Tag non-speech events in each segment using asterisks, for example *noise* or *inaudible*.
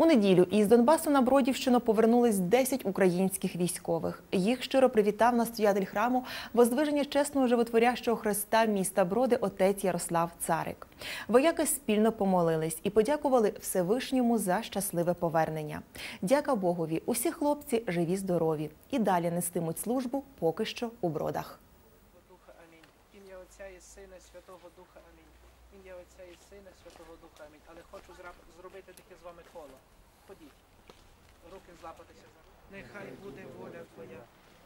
У неділю із Донбасу на Бродівщину повернулись 10 українських військових. Їх щиро привітав настоятель храму Воздвиження чесного животворящого Христа міста Броди отець Ярослав Царик. Вояки спільно помолились і подякували Всевишньому за щасливе повернення. Дяка Богові, усі хлопці живі, здорові і далі нестимуть службу поки що у бродах. Ім'я Отця і Сина, Святого Духа Амінь. Ім'я Отця і Сина, Святого Духа Амінь. Але хочу зра- зробити таке з вами коло. Ходіть. Руки злапатися за. Нехай буде воля Твоя,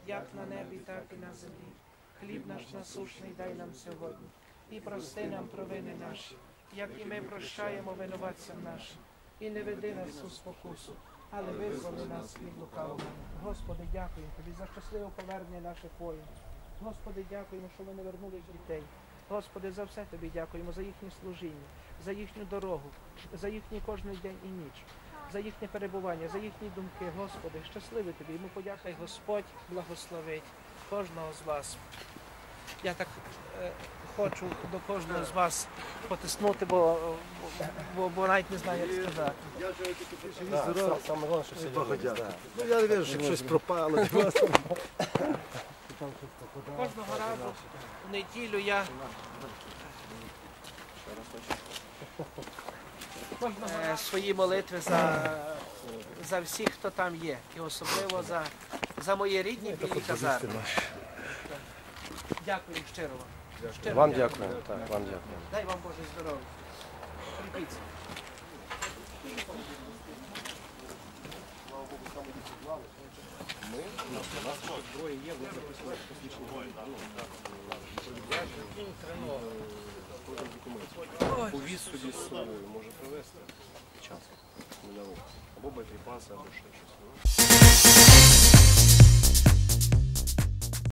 як на небі, так і на землі. Хліб наш насушний дай нам сьогодні. І прости нам провини наші, як і ми прощаємо винуватцям нашим. І не веди нас у спокусу, але визволи нас від лукавого. Господи, дякую Тобі за щасливе повернення наших воїнів. Господи, дякуємо, що ви не вернули дітей. Господи, за все тобі дякуємо, за їхнє служіння, за їхню дорогу, за їхній кожний день і ніч, за їхнє перебування, за їхні думки. Господи, щасливий тобі. Йому подякай Господь благословить кожного з вас. Я так е, хочу до кожного з вас потиснути, бо, бо, бо навіть не знаю, як сказати. Саме головне, що дякую. Ну я не вірю, що щось пропало. *laughs* Кожного разу в неділю я е, свої молитви за, за всіх, хто там є, і особливо за, за мої рідні білі казарми. Дякую щиро вам. Щиро Вам дякую. дякую. Так, вам дякую. Дай вам Боже здоров'я. Кріпіться. Повіз собі з собою може привезти час. Або боєприпаси, або ще щось.